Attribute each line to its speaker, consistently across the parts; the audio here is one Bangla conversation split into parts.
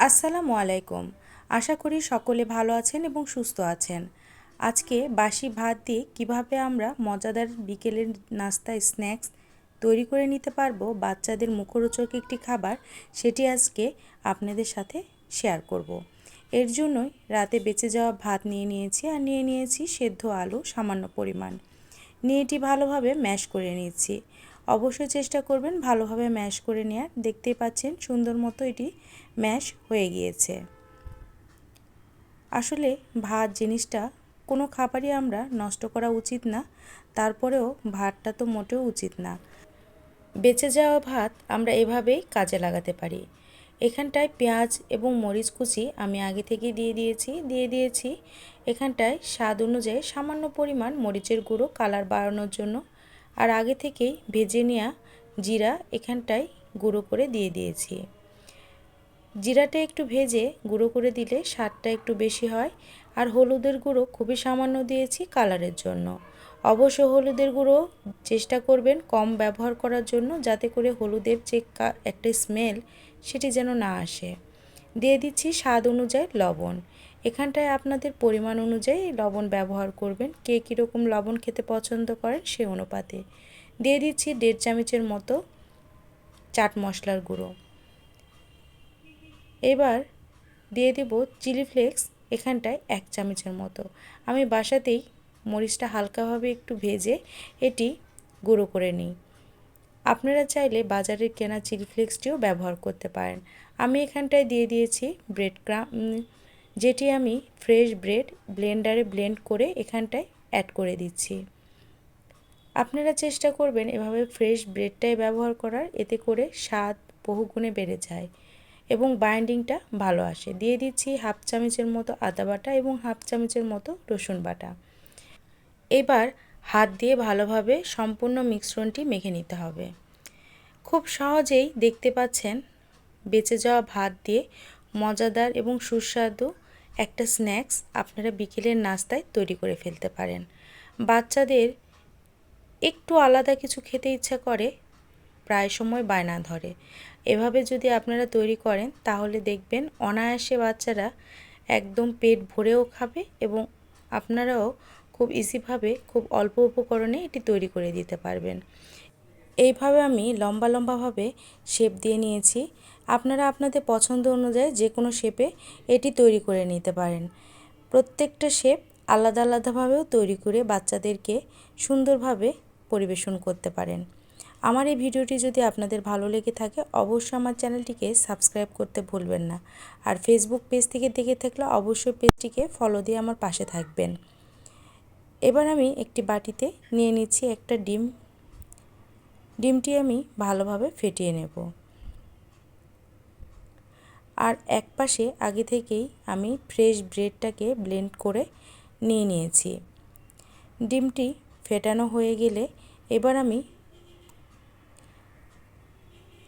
Speaker 1: আসসালামু আলাইকুম। আশা করি সকলে ভালো আছেন এবং সুস্থ আছেন। আজকে বাসি ভাত দিয়ে কীভাবে আমরা মজাদার বিকেলের নাস্তা স্ন্যাক্স তৈরি করে নিতে পারব, বাচ্চাদের মুখরোচক একটি খাবার, সেটি আজকে আপনাদের সাথে শেয়ার করব। এর জন্যই রাতে বেঁচে যাওয়া ভাত নিয়ে নিয়েছি আর নিয়ে নিয়েছি সেদ্ধ আলু সামান্য পরিমাণ। নিয়ে এটি ভালোভাবে ম্যাশ করে নিয়েছি। অবশ্যই চেষ্টা করবেন ভালোভাবে ম্যাশ করে নেওয়ার দেখতেই পাচ্ছেন সুন্দর মতো এটি ম্যাশ হয়ে গিয়েছে। আসলে ভাত জিনিসটা কোনো খাবারই আমরা নষ্ট করা উচিত না, তারপরেও ভাতটা তো মোটেও উচিত না। বেঁচে যাওয়া ভাত আমরা এভাবেই কাজে লাগাতে পারি। এখানটায় পেঁয়াজ এবং মরিচ কুচি আমি আগে থেকে দিয়ে দিয়েছি দিয়ে দিয়েছি। এখানটায় স্বাদ অনুযায়ী সামান্য পরিমাণ মরিচের গুঁড়ো, কালার বাড়ানোর জন্য আর আগে থেকেই ভেজে নেওয়া জিরা এখানটায় গুঁড়ো করে দিয়ে দিয়েছি। জিরাটা একটু ভেজে গুঁড়ো করে দিলে স্বাদটা একটু বেশি হয়। আর হলুদের গুঁড়ো খুবই সামান্য দিয়েছি কালারের জন্য। অবশ্য হলুদের গুঁড়ো চেষ্টা করবেন কম ব্যবহার করার জন্য যাতে করে হলুদের যে একটা স্মেল সেটি যেন না আসে। দিয়ে দিচ্ছি স্বাদ অনুযায়ী লবণ। এখানটায় আপনাদের পরিমাণ অনুযায়ী লবণ ব্যবহার করবেন। কে কীরকম লবণ খেতে পছন্দ করেন সে অনুপাতে। দিয়ে দিচ্ছি দেড় চামচের মতো চাট মশলার গুঁড়ো। এবার দিয়ে দেব চিলি ফ্লেক্স এখানটায় এক চামচের মতো। আমি বাসাতেই মরিচটা হালকাভাবে একটু ভেজে এটি গুঁড়ো করে নিই। আপনারা চাইলে বাজারের কেনা চিলি ফ্লেক্সটিও ব্যবহার করতে পারেন। আমি এখানটায় দিয়ে দিয়েছি ব্রেড ক্রাম যেটি আমি ফ্রেশ ব্রেড ব্লেন্ডারে ব্লেন্ড করে এখানটায় অ্যাড করে দিচ্ছি। আপনারা চেষ্টা করবেন এভাবে ফ্রেশ ব্রেডটাই ব্যবহার করার, এতে করে স্বাদ বহুগুণে বেড়ে যায় এবং বাইন্ডিংটা ভালো আসে। দিয়ে দিচ্ছি হাফ চামচের মতো আদা বাটা এবং হাফ চামচের মতো রসুন বাটা। এবার হাত দিয়ে ভালোভাবে সম্পূর্ণ মিশ্রণটি মেখে নিতে হবে। খুব সহজেই দেখতে পাচ্ছেন, বেঁচে যাওয়া ভাত দিয়ে মজাদার এবং সুস্বাদু একটা স্ন্যাক্স আপনারা বিকেলের নাস্তায় তৈরি করে ফেলতে পারেন। বাচ্চাদের একটু আলাদা কিছু খেতে ইচ্ছা করে, প্রায় সময় বায়না ধরে। এভাবে যদি আপনারা তৈরি করেন, তাহলে দেখবেন অনায়াসে বাচ্চারা একদম পেট ভরেও খাবে এবং আপনারাও খুব ইজিভাবে খুব অল্প উপকরণে এটি তৈরি করে দিতে পারবেন। এইভাবে আমি লম্বা লম্বাভাবে শেপ দিয়ে নিয়েছি। আপনারা আপনাদের পছন্দ অনুযায়ী যে কোনো শেপে এটি তৈরি করে নিতে পারেন। প্রত্যেকটা শেপ আলাদা আলাদাভাবেও তৈরি করে বাচ্চাদেরকে সুন্দরভাবে পরিবেশন করতে পারেন। আমার এই ভিডিওটি যদি আপনাদের ভালো লেগে থাকে, অবশ্যই আমার চ্যানেলটিকে সাবস্ক্রাইব করতে ভুলবেন না। আর ফেসবুক পেজ থেকে দেখে থাকলে অবশ্যই পেজটিকে ফলো দিয়ে আমার পাশে থাকবেন। এবার আমি একটি বাটিতে নিয়ে নিচ্ছি একটা ডিম। ডিমটি আমি ভালোভাবে ফেটিয়ে নেব। আর এক পাশে আগে থেকেই আমি ফ্রেশ ব্রেডটাকে ব্লেন্ড করে নিয়ে নিয়েছি। ডিমটি ফেটানো হয়ে গেলে এবার আমি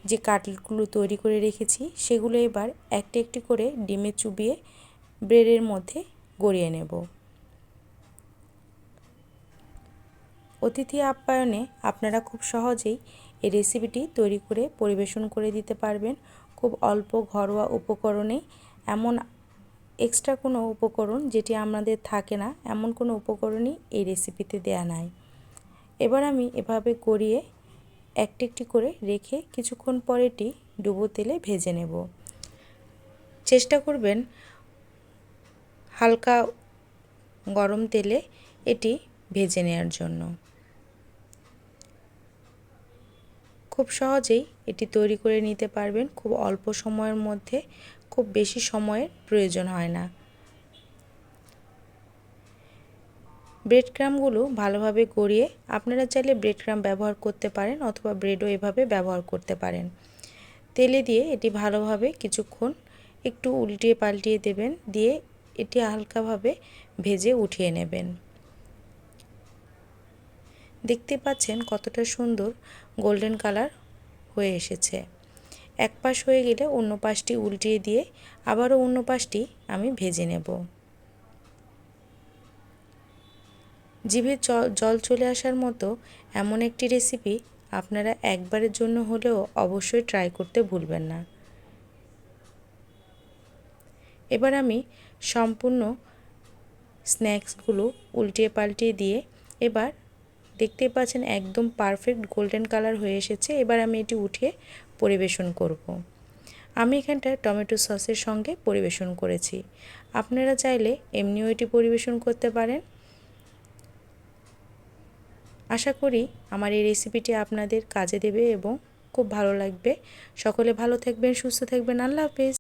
Speaker 1: যে কাটলগুলো তৈরি করে রেখেছি, সেগুলো এবার একটি একটি করে ডিমে চুবিয়ে ব্রেডের মধ্যে গড়িয়ে নেব। অতিথি আপ্যায়নে আপনারা খুব সহজেই এই রেসিপিটি তৈরি করে পরিবেশন করে দিতে পারবেন। খুব অল্প ঘরোয়া উপকরণে, এমন এক্সট্রা কোনো উপকরণ যেটি আমাদের থাকে না, এমন কোনো উপকরণই এই রেসিপিতে দেয়া নাই। এবার আমি এভাবে গড়িয়ে একটি একটি করে রেখে কিছুক্ষণ পর এটি ডুবো তেলে ভেজে নেব। চেষ্টা করবেন হালকা গরম তেলে এটি ভেজে নেওয়ার জন্য। খুব সহজেই এটি তৈরি করে নিতে পারবেন। খুব অল্প সময়ের মধ্যে খুব বেশি সময়ের প্রয়োজন হয় না। ব্রেড ক্রামগুলো ভালোভাবে গড়িয়ে আপনারা চাইলে ব্রেড ক্রাম ব্যবহার করতে পারেন অথবা ব্রেডও এভাবে ব্যবহার করতে পারেন। তেলে দিয়ে এটি ভালোভাবে কিছুক্ষণ একটু উল্টিয়ে পাল্টিয়ে দেবেন, দিয়ে এটি হালকাভাবে ভেজে উঠিয়ে নেবেন। দেখতে পাচ্ছেন কতটা সুন্দর গোল্ডেন কালার হয়ে এসেছে। এক পাশ হয়ে গেলে অন্য পাশটি উল্টিয়ে দিয়ে আবারও অন্য পাশটি আমি ভেজে নেব। জিভে জল চলে আসার মতো এমন একটি রেসিপি আপনারা একবারের জন্য হলেও অবশ্যই ট্রাই করতে ভুলবেন না। এবার আমি সম্পূর্ণ স্ন্যাক্সগুলো উল্টিয়ে পাল্টিয়ে দিয়ে এবার দেখতে পাচ্ছেন একদম পারফেক্ট গোল্ডেন কালার হয়ে এসেছে। এবার আমি এটি উঠিয়ে পরিবেশন করব। আমি এখানটায় টমেটো সসের সঙ্গে পরিবেশন করেছি। আপনারা চাইলে এমনিও এটি পরিবেশন করতে পারেন। আশা করি আমার এই রেসিপিটি আপনাদের কাজে দেবে এবং খুব ভালো লাগবে। সকলে ভালো থাকবেন, সুস্থ থাকবেন। আল্লাহ হাফেজ।